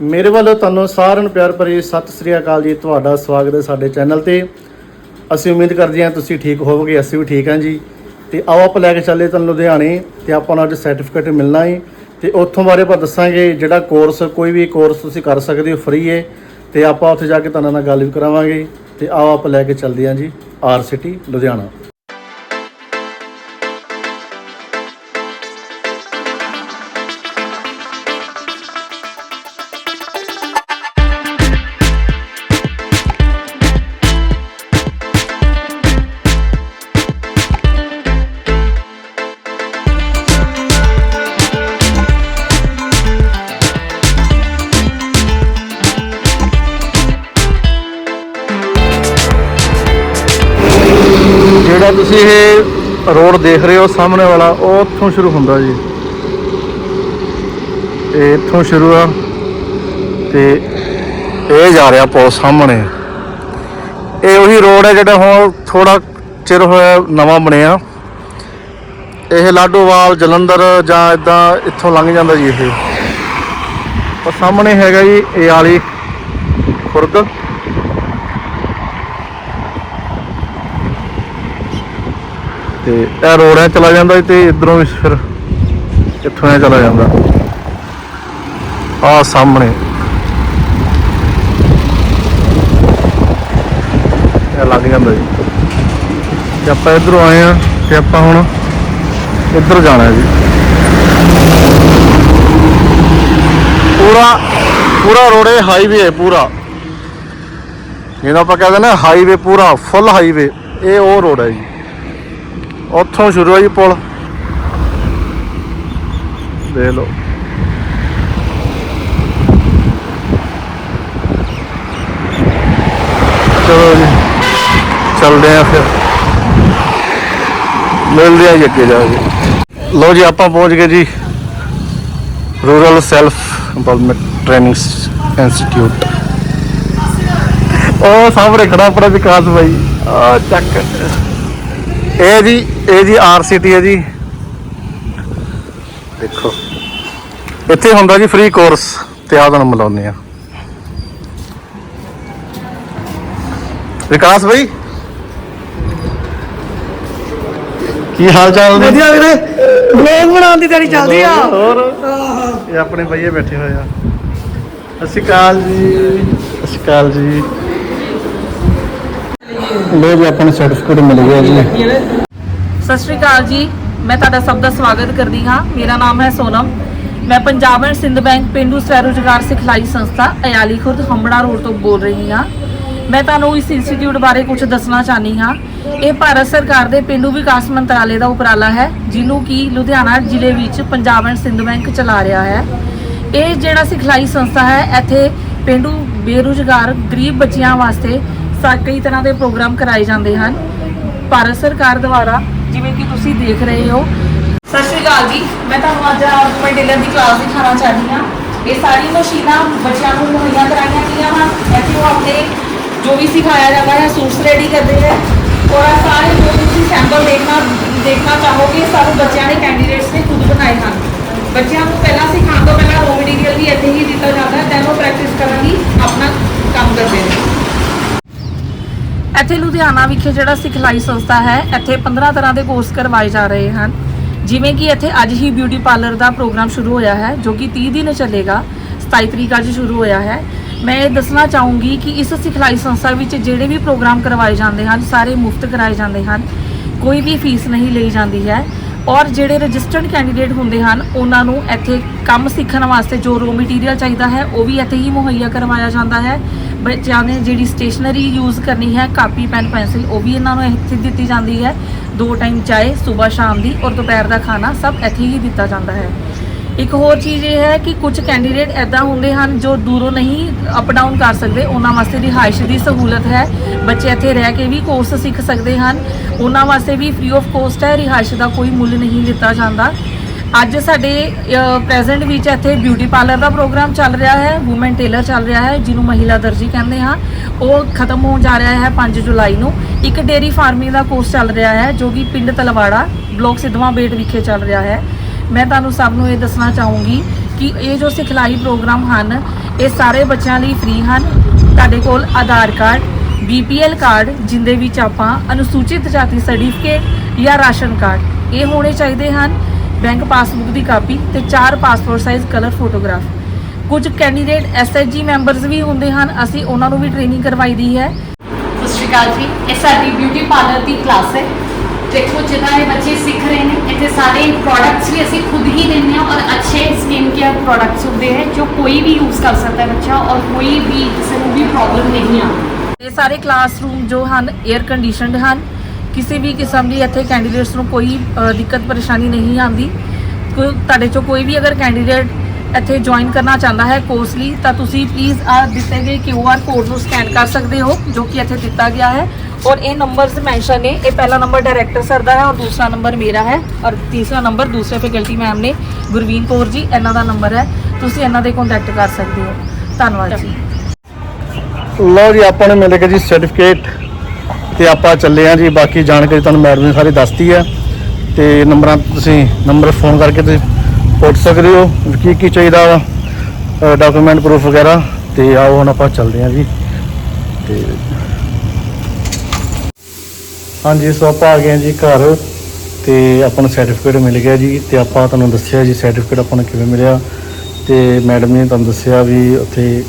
ਮੇਰੇ ਵੱਲੋਂ ਤੁਹਾਨੂੰ ਸਾਰਿਆਂ ਨੂੰ ਪਿਆਰ ਭਰੀ ਸਤਿ ਸ੍ਰੀ ਅਕਾਲ ਜੀ। ਤੁਹਾਡਾ ਸਵਾਗਤ ਹੈ ਸਾਡੇ ਚੈਨਲ ਤੇ। ਅਸੀਂ ਉਮੀਦ ਕਰਦੇ ਹਾਂ ਤੁਸੀਂ ਠੀਕ ਹੋਵੋਗੇ, ਅਸੀਂ ਵੀ ਠੀਕ ਹਾਂ ਜੀ। ਤੇ ਆਓ ਆਪਾਂ ਲੈ ਕੇ ਚੱਲੇ ਤੁਹਾਨੂੰ ਲੁਧਿਆਣੇ ਤੇ ਆਪਾਂ ਨੂੰ ਅੱਜ ਸਰਟੀਫਿਕੇਟ ਮਿਲਣਾ ਹੈ ਤੇ ਉੱਥੋਂ ਬਾਰੇ ਆਪਾਂ ਦੱਸਾਂਗੇ ਜਿਹੜਾ ਕੋਰਸ ਕੋਈ ਵੀ ਕੋਰਸ ਤੁਸੀਂ ਕਰ ਸਕਦੇ ਹੋ ਫ੍ਰੀ ਹੈ ਤੇ ਆਪਾਂ ਉੱਥੇ ਜਾ ਕੇ ਤੁਹਾਨੂੰ ਨਾਲ ਗੱਲ ਵੀ ਕਰਾਵਾਂਗੇ। ਤੇ ਆਓ ਆਪਾਂ ਲੈ ਕੇ ਚੱਲਦੇ ਹਾਂ ਜੀ ਆਰ ਸਿਟੀ ਲੁਧਿਆਣਾ। ਜਿਹੜਾ ਤੁਸੀਂ ਇਹ ਰੋਡ ਦੇਖ ਰਹੇ ਹੋ ਸਾਹਮਣੇ ਵਾਲਾ, ਉਹ ਉੱਥੋਂ ਸ਼ੁਰੂ ਹੁੰਦਾ ਜੀ। ਇਹ ਇੱਥੋਂ ਸ਼ੁਰੂ ਆ ਤੇ ਇਹ ਜਾ ਰਿਹਾ ਪੁਲ ਸਾਹਮਣੇ। ਇਹ ਉਹੀ ਰੋਡ ਹੈ ਜਿਹੜਾ ਹੁਣ ਥੋੜਾ ਚਿਰ ਹੋਇਆ ਨਵਾਂ ਬਣਿਆ। ਇਹ ਲਾਡੋਵਾਲ, ਜਲੰਧਰ ਜਾਂ ਇਦਾਂ ਇੱਥੋਂ ਲੰਘ ਜਾਂਦਾ ਜੀ ਇਹ। ਉਹ ਸਾਹਮਣੇ ਹੈਗਾ ਜੀ, ਇਹ ਵਾਲੀ ਖੁਰਦ। ਤੇ ਇਹ ਰੋਡ ਐ ਚਲਾ ਜਾਂਦਾ ਜੀ ਤੇ ਇਧਰੋਂ ਵੀ ਫਿਰ ਇੱਥੋਂ ਐ ਚਲਾ ਜਾਂਦਾ। ਆ ਸਾਹਮਣੇ। ਇਹ ਲੱਗ ਜਾਂਦਾ ਜੀ। ਤੇ ਆਪਾਂ ਇਧਰੋਂ ਆਏ ਆ ਤੇ ਆਪਾਂ ਹੁਣ ਇੱਧਰ ਜਾਣਾ ਜੀ। ਪੂਰਾ ਪੂਰਾ ਰੋਡ ਇਹ ਹਾਈਵੇ ਹੈ ਪੂਰਾ। ਜਿਹਨੂੰ ਆਪਾਂ ਕਹਿੰਦੇ ਨਾ ਹਾਈਵੇ ਪੂਰਾ ਫੁੱਲ ਹਾਈਵੇ ਇਹ ਉਹ ਰੋਡ ਹੈ ਜੀ। ਉੱਥੋਂ ਸ਼ੁਰੂ ਹੈ ਜੀ ਪੁਲ। ਦੇ ਲਓ। ਚਲੋ ਜੀ, ਚੱਲਦੇ ਆ ਫਿਰ। ਮਿਲਦੇ ਆ ਅੱਗੇ ਜਾ ਕੇ। ਲੋ ਜੀ, ਆਪਾਂ ਪਹੁੰਚ ਗਏ ਜੀ rural self employment training institute. ਉਹ ਸਾਹਮਣੇ ਖੜਾ ਆਪਣਾ ਵਿਕਾਸ ਭਾਈ ਆ, ਚੱਕ। ਇਹ ਜੀ ਇਹ ਜੀ ਆਰਸੀਟੀ ਹੈ ਜੀ। ਦੇਖੋ। ਇੱਥੇ ਹੁੰਦਾ ਜੀ ਫ੍ਰੀ ਕੋਰਸ ਤੇ ਆਹ ਤੁਹਾਨੂੰ ਮਿਲਾਉਂਦੇ ਆ ਵਿਕਾਸ ਭਾਈ ਕੀ ਹਾਲ ਚਾਲ ਨੇ? ਵਧੀਆ ਵੀਰੇ। ਵਲੌਗ ਬਣਾਉਣ ਦੀ ਤਿਆਰੀ ਚੱਲਦੀ ਆ। ਹੋਰ? ਇਹ ਆਪਣੇ ਭਈਏ ਬੈਠੇ ਹੋਏ ਆ। ਅਕਾਲ ਜੀ। ਅਕਾਲ ਜੀ। ਲੋ ਜੀ ਆਪਾਂ ਨੂੰ ਸਰਟੀਫਿਕੇਟ ਮਿਲ ਗਿਆ ਜੀ। ਸਤਿ ਸ਼੍ਰੀ ਅਕਾਲ ਜੀ। ਮੈਂ ਤੁਹਾਡਾ ਸਭ ਦਾ ਸਵਾਗਤ ਕਰਦੀ ਹਾਂ। ਮੇਰਾ ਨਾਮ ਹੈ ਸੋਨਮ। ਮੈਂ ਪੰਜਾਬ ਐਂਡ ਸਿੰਧ ਬੈਂਕ ਪਿੰਡੂ ਸਵੈ ਰੁਜ਼ਗਾਰ ਸਿਖਲਾਈ ਸੰਸਥਾ ਅਯਾਲੀ ਖੁਰਦ ਹੰਬੜਾ ਰੋਡ ਤੋਂ ਬੋਲ ਰਹੀ ਹਾਂ। ਮੈਂ ਤੁਹਾਨੂੰ ਇਸ ਇੰਸਟੀਚਿਊਟ ਬਾਰੇ ਕੁਝ ਦੱਸਣਾ ਚਾਹਨੀ ਹਾਂ। ਇਹ ਭਾਰਤ ਸਰਕਾਰ ਦੇ ਪਿੰਡੂ ਵਿਕਾਸ ਮੰਤਰਾਲੇ ਦਾ ਉਪਰਾਲਾ ਹੈ, ਜਿਹਨੂੰ ਕਿ ਲੁਧਿਆਣਾ ਜ਼ਿਲ੍ਹੇ ਵਿੱਚ ਪੰਜਾਬ ਐਂਡ ਸਿੰਧ ਬੈਂਕ ਚਲਾ ਰਿਹਾ ਹੈ। ਇਹ ਜਿਹੜਾ ਸਿਖਲਾਈ ਸੰਸਥਾ ਹੈ, ਇੱਥੇ ਪਿੰਡੂ ਬੇਰੁਜ਼ਗਾਰ, ਗਰੀਬ ਬੱਚਿਆਂ ਵਾਸਤੇ ਸਾ- ਕਈ ਤਰ੍ਹਾਂ ਦੇ ਪ੍ਰੋਗਰਾਮ ਕਰਾਏ ਜਾਂਦੇ ਹਨ। ਭਾਰਤ ਸਰਕਾਰ ਦੁਆਰਾ ਜਿਵੇਂ ਕਿ ਤੁਸੀਂ ਦੇਖ ਰਹੇ ਹੋ। ਸਤਿ ਸ਼੍ਰੀ ਅਕਾਲ ਜੀ। ਮੈਂ ਤੁਹਾਨੂੰ ਅੱਜ ਆਰਗੂਮੈਂਟ ਡੀਲਰ ਦੀ ਕਲਾਸ ਦਿਖਾਉਣਾ ਚਾਹਦੀ ਹਾਂ। ਇਹ ਸਾਰੀ ਮਸ਼ੀਨਾਂ ਬੱਚਿਆਂ ਨੂੰ ਮੁਹੱਈਆ ਕਰਾਈਆਂ ਗਈਆਂ ਹਨ। ਇੱਥੇ ਉਹ ਆਪਣੇ ਜੋ ਵੀ ਸਿਖਾਇਆ ਜਾਂਦਾ ਹੈ ਸੂਟਸ ਰੈਡੀ ਕਰਦੇ ਹੈ ਔਰ ਸਾਰੇ ਜੋ ਤੁਸੀਂ ਸੈਂਪਲ ਦੇਖਣਾ ਦੇਖਣਾ ਚਾਹੋਗੇ ਸਭ ਬੱਚਿਆਂ ਨੇ ਕੈਂਡੀਡੇਟਸ ਨੇ ਖੁਦ ਬਣਾਏ ਹਨ। ਬੱਚਿਆਂ ਨੂੰ ਪਹਿਲਾਂ ਸਿਖਾਉਣ ਤੋਂ ਪਹਿਲਾਂ ਰੋ ਮਟੀਰੀਅਲ ਵੀ ਇੱਥੇ ਹੀ ਦਿੱਤਾ ਜਾਂਦਾ ਹੈ। ਦੈਨ ਉਹ ਪ੍ਰੈਕਟਿਸ ਕਰਨ ਲਈ ਆਪਣਾ ਕੰਮ ਕਰਦੇ ਨੇ। ਇੱਥੇ ਲੁਧਿਆਣਾ ਵਿਖੇ ਜਿਹੜਾ ਸਿਖਲਾਈ ਸੰਸਥਾ ਹੈ, ਇੱਥੇ 15 ਤਰ੍ਹਾਂ ਦੇ ਕੋਰਸ ਕਰਵਾਏ ਜਾ ਰਹੇ ਹਨ। ਜਿਵੇਂ ਕਿ ਇੱਥੇ ਅੱਜ ਹੀ ਬਿਊਟੀ ਪਾਰਲਰ ਦਾ ਪ੍ਰੋਗਰਾਮ ਸ਼ੁਰੂ ਹੋਇਆ ਹੈ, ਜੋ ਕਿ 30 ਦਿਨ ਚੱਲੇਗਾ 27 ਤਰੀਕ ਅੱਜ ਸ਼ੁਰੂ ਹੋਇਆ ਹੈ। ਮੈਂ ਇਹ ਦੱਸਣਾ ਚਾਹੂੰਗੀ ਕਿ ਇਸ ਸਿਖਲਾਈ ਸੰਸਥਾ ਵਿੱਚ ਜਿਹੜੇ ਵੀ ਪ੍ਰੋਗਰਾਮ ਕਰਵਾਏ ਜਾਂਦੇ ਹਨ, ਸਾਰੇ ਮੁਫਤ ਕਰਾਏ ਜਾਂਦੇ ਹਨ। ਕੋਈ ਵੀ ਫੀਸ ਨਹੀਂ ਲਈ ਜਾਂਦੀ ਹੈ। ਔਰ ਜਿਹੜੇ ਰਜਿਸਟਰਡ ਕੈਂਡੀਡੇਟ ਹੁੰਦੇ ਹਨ, ਉਹਨਾਂ ਨੂੰ ਇੱਥੇ ਕੰਮ ਸਿੱਖਣ ਵਾਸਤੇ ਜੋ ਰੋ ਮਟੀਰੀਅਲ ਚਾਹੀਦਾ ਹੈ, ਉਹ ਵੀ ਇੱਥੇ ਹੀ ਮੁਹੱਈਆ ਕਰਵਾਇਆ ਜਾਂਦਾ ਹੈ। ਬੱਚਿਆਂ ਨੇ ਜਿਹੜੀ ਸਟੇਸ਼ਨਰੀ ਯੂਜ਼ ਕਰਨੀ ਹੈ, ਕਾਪੀ ਪੈਨ ਪੈਨਸਿਲ ਉਹ ਵੀ ਇਹਨਾਂ ਨੂੰ ਇੱਥੇ ਦਿੱਤੀ ਜਾਂਦੀ ਹੈ। ਦੋ ਟਾਈਮ ਚਾਹੇ ਸਵੇਰ ਸ਼ਾਮ ਦੀ ਔਰ ਦੁਪਹਿਰ ਦਾ ਖਾਣਾ, ਸਭ ਇੱਥੇ ਹੀ ਦਿੱਤਾ ਜਾਂਦਾ ਹੈ। ਇੱਕ ਹੋਰ ਚੀਜ਼ ਇਹ ਹੈ ਕਿ ਕੁਝ ਕੈਂਡੀਡੇਟ ਐਦਾਂ ਹੁੰਦੇ ਹਨ ਜੋ ਦੂਰੋਂ ਨਹੀਂ ਅਪ ਡਾਊਨ ਕਰ ਸਕਦੇ, ਉਹਨਾਂ ਵਾਸਤੇ ਰਿਹਾਇਸ਼ ਦੀ ਸਹੂਲਤ ਹੈ। ਬੱਚੇ ਇੱਥੇ ਰਹਿ ਕੇ ਵੀ ਕੋਰਸ ਸਿੱਖ ਸਕਦੇ ਹਨ। ਉਹਨਾਂ ਵਾਸਤੇ ਵੀ ਫ੍ਰੀ ਆਫ ਕੋਸਟ ਹੈ, ਰਿਹਾਇਸ਼ ਦਾ ਕੋਈ ਮੁੱਲ ਨਹੀਂ ਲਿੱਤਾ ਜਾਂਦਾ। ਅੱਜ ਸਾਡੇ ਪ੍ਰੈਜ਼ੈਂਟ ਵਿੱਚ ਇੱਥੇ ਬਿਊਟੀ ਪਾਰਲਰ ਦਾ ਪ੍ਰੋਗਰਾਮ ਚੱਲ ਰਿਹਾ ਹੈ ਔਮਨ ਟੇਲਰ ਚੱਲ ਰਿਹਾ ਹੈ, ਜਿਹਨੂੰ ਮਹਿਲਾ ਦਰਜੀ ਕਹਿੰਦੇ ਹਾਂ। ਉਹ ਖਤਮ ਹੋਣ ਜਾ ਰਿਹਾ ਹੈ 5 ਜੁਲਾਈ ਨੂੰ। ਇੱਕ ਡੇਰੀ ਫਾਰਮਿੰਗ ਦਾ ਕੋਰਸ ਚੱਲ ਰਿਹਾ ਹੈ, ਜੋ ਕਿ ਪਿੰਡ ਤਲਵਾੜਾ, ਬਲਾਕ ਸਿੱਧਵਾਂ ਬੇਟ ਵਿਖੇ ਚੱਲ ਰਿਹਾ ਹੈ। ਮੈਂ ਤੁਹਾਨੂੰ ਸਭ ਨੂੰ ਇਹ ਦੱਸਣਾ ਚਾਹੂੰਗੀ ਕਿ ਇਹ ਜੋ ਸਿਖਲਾਈ ਪ੍ਰੋਗਰਾਮ ਹਨ, ਇਹ ਸਾਰੇ ਬੱਚਿਆਂ ਲਈ ਫ੍ਰੀ ਹਨ। ਤੁਹਾਡੇ ਕੋਲ ਆਧਾਰ ਕਾਰਡ ਬੀਪੀਐਲ ਕਾਰਡ, ਜਿੰਦੇ ਵਿੱਚ ਆਪਾਂ ਅਨੁਸੂਚਿਤ ਜਾਤੀ ਸਰਟੀਫਿਕੇਟ ਜਾਂ ਰਾਸ਼ਨ ਕਾਰਡ, ਇਹ ਹੋਣੇ ਚਾਹੀਦੇ ਹਨ। ਬੈਂਕ ਪਾਸਬੁੱਕ ਦੀ ਕਾਪੀ ਤੇ ਚਾਰ ਪਾਸਪੋਰਟ ਸਾਈਜ਼ ਕਲਰ ਫੋਟੋਗ੍ਰਾਫ ਕੁਝ ਕੈਂਡੀਡੇਟ ਐਸਐਚਜੀ ਮੈਂਬਰਸ ਵੀ ਹੁੰਦੇ ਹਨ ਅਸੀਂ ਉਹਨਾਂ ਨੂੰ ਵੀ ਟ੍ਰੇਨਿੰਗ ਕਰਵਾਈ ਦੀ ਹੈ। ਸਤਿ ਸ਼੍ਰੀ ਅਕਾਲ ਜੀ ਇਹ ਸਾਡੀ ਬਿਊਟੀ ਪਾਰਲਰ ਦੀ ਕਲਾਸ ਹੈ। ਦੇਖੋ ਜਿੱਦਾਂ ਇਹ ਬੱਚੇ ਸਿੱਖ ਰਹੇ ਨੇ ਇੱਥੇ ਸਾਰੇ ਪ੍ਰੋਡਕਟਸ ਵੀ ਅਸੀਂ ਖੁਦ ਹੀ ਦਿੰਦੇ ਹਾਂ ਔਰ ਅੱਛੇ ਸਕਿਨ ਕੇਅਰ ਪ੍ਰੋਡਕਟਸ ਹੁੰਦੇ ਹੈ ਜੋ ਕੋਈ ਵੀ ਯੂਜ਼ ਕਰ ਸਕਦਾ ਹੈ ਬੱਚਾ ਔਰ ਕੋਈ ਵੀ ਕਿਸੇ ਨੂੰ ਵੀ ਪ੍ਰੋਬਲਮ ਨਹੀਂ ਆਉਂਦੀ। ਇਹ ਸਾਰੇ ਕਲਾਸਰੂਮ ਜੋ ਹਨ 에ਅਰ ਕੰਡੀਸ਼ਨਡ ਹਨ। ਕਿਸੇ ਵੀ ਕਿਸਮ ਦੀ ਇੱਥੇ ਕੈਂਡੀਡੇਟਸ ਨੂੰ ਕੋਈ ਦਿੱਕਤ ਪਰੇਸ਼ਾਨੀ ਨਹੀਂ ਆਉਂਦੀ। ਕੋਈ ਤੁਹਾਡੇ ਚੋਂ ਕੋਈ ਵੀ ਅਗਰ ਕੈਂਡੀਡੇਟ ਇੱਥੇ ਜੁਆਇਨ ਕਰਨਾ ਚਾਹੁੰਦਾ ਹੈ ਕੋਰਸ ਲਈ, ਤਾਂ ਤੁਸੀਂ ਪਲੀਜ਼ ਆ ਦਿੱਤੇ ਗਏ QR ਕੋਡ ਨੂੰ ਸਕੈਨ ਕਰ ਸਕਦੇ ਹੋ, ਜੋ ਕਿ ਇੱਥੇ ਦਿੱਤਾ ਗਿਆ ਹੈ। ਔਰ ਇਹ ਨੰਬਰਸ ਮੈਂਸ਼ਨ ਨੇ, ਇਹ ਪਹਿਲਾ ਨੰਬਰ ਡਾਇਰੈਕਟਰ ਸਰ ਦਾ ਹੈ ਔਰ ਦੂਸਰਾ ਨੰਬਰ ਮੇਰਾ ਹੈ। ਔਰ ਤੀਸਰਾ ਨੰਬਰ ਦੂਸਰੇ ਫੈਕਲਟੀ ਮੈਮ ਨੇ, ਗੁਰਵੀਨ ਕੌਰ ਜੀ, ਇਹਨਾਂ ਦਾ ਨੰਬਰ ਹੈ। ਤੁਸੀਂ ਇਹਨਾਂ ਦੇ ਕੰਟੈਕਟ ਕਰ ਸਕਦੇ ਹੋ। ਧੰਨਵਾਦ ਜੀ। ਲਓ ਜੀ, ਆਪਾਂ ਨੂੰ ਮਿਲ ਗਿਆ ਜੀ ਸਰਟੀਫਿਕੇਟ ਤੇ ਆਪਾਂ ਚੱਲੇ ਆ ਜੀ, ਬਾਕੀ ਜਾਣਕਾਰੀ ਤੁਹਾਨੂੰ ਮੈਡਮ ਨੇ ਸਾਰੀ ਦੱਸਤੀ ਹੈ। ਤੇ ਨੰਬਰਾਂ ਤੁਸੀਂ ਨੰਬਰ ਫੋਨ ਕਰਕੇ ਤੁਸੀਂ ਪੁੱਛ ਸਕਦੇ ਹੋ ਕੀ ਕੀ ਚਾਹੀਦਾ ਵਾ ਡਾਕੂਮੈਂਟ ਪ੍ਰੂਫ ਵਗੈਰਾ, ਤੇ ਆਓ ਹੁਣ ਆਪਾਂ ਚੱਲਦੇ ਆ ਜੀ। ਤੇ ਹਾਂਜੀ, ਸੋ ਆਪਾਂ ਆ ਗਏ ਹਾਂ ਜੀ ਘਰ, ਤੇ ਆਪਾਂ ਨੂੰ ਸਰਟੀਫਿਕੇਟ ਮਿਲ ਗਿਆ ਜੀ, ਤੇ ਆਪਾਂ ਤੁਹਾਨੂੰ ਦੱਸਿਆ ਜੀ ਸਰਟੀਫਿਕੇਟ ਆਪਾਂ ਨੂੰ ਕਿਵੇਂ ਮਿਲਿਆ। ਤੇ ਮੈਡਮ ਨੇ ਤੁਹਾਨੂੰ ਦੱਸਿਆ ਵੀ ਉੱਥੇ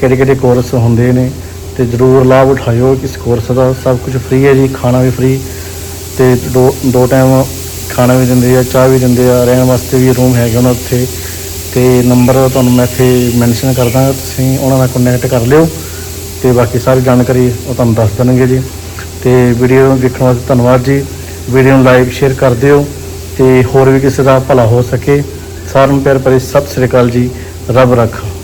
ਕਿਹੜੇ ਕਿਹੜੇ ਕੋਰਸ ਹੁੰਦੇ ਨੇ ਤੇ ਜਰੂਰ ਲਾਭ ਉਠਾਇਓ ਇਸ ਕੋਰਸ ਦਾ ਸਭ ਕੁਝ ਫ੍ਰੀ ਹੈ ਜੀ, ਖਾਣਾ ਵੀ ਫ੍ਰੀ ਤੇ ਦੋ ਦੋ ਟਾਈਮ ਖਾਣਾ ਵੀ ਦਿੰਦੇ ਆ, ਚਾਹ ਵੀ ਦਿੰਦੇ ਆ, ਰਹਿਣ ਵਾਸਤੇ ਵੀ ਰੂਮ ਹੈਗੇ ਉਹਨਾਂ ਉੱਥੇ। ਤੇ ਨੰਬਰ ਤੁਹਾਨੂੰ ਮੈਂ ਇੱਥੇ ਮੈਂਸ਼ਨ ਕਰ ਦਾਂਗਾ ਤੁਸੀਂ ਉਹਨਾਂ ਨਾਲ ਕੰਟੈਕਟ ਕਰ ਲਿਓ ਤੇ ਬਾਕੀ ਸਾਰੀ ਜਾਣਕਾਰੀ ਉਹ ਤੁਹਾਨੂੰ ਦੱਸ ਦੇਣਗੇ ਜੀ। ਤੇ ਵੀਡੀਓ ਦੇਖਣ ਵਾਸਤੇ ਧੰਨਵਾਦ ਜੀ। ਵੀਡੀਓ ਨੂੰ ਲਾਈਕ ਸ਼ੇਅਰ ਕਰ ਦਿਓ ਤੇ ਹੋਰ ਵੀ ਕਿਸੇ ਦਾ ਭਲਾ ਹੋ ਸਕੇ। ਸਾਰਿਆਂ ਨੂੰ ਪਿਆਰ ਭਰੀ ਸਤਿ ਸ੍ਰੀ ਅਕਾਲ ਜੀ। ਰੱਬ ਰੱਖਾ।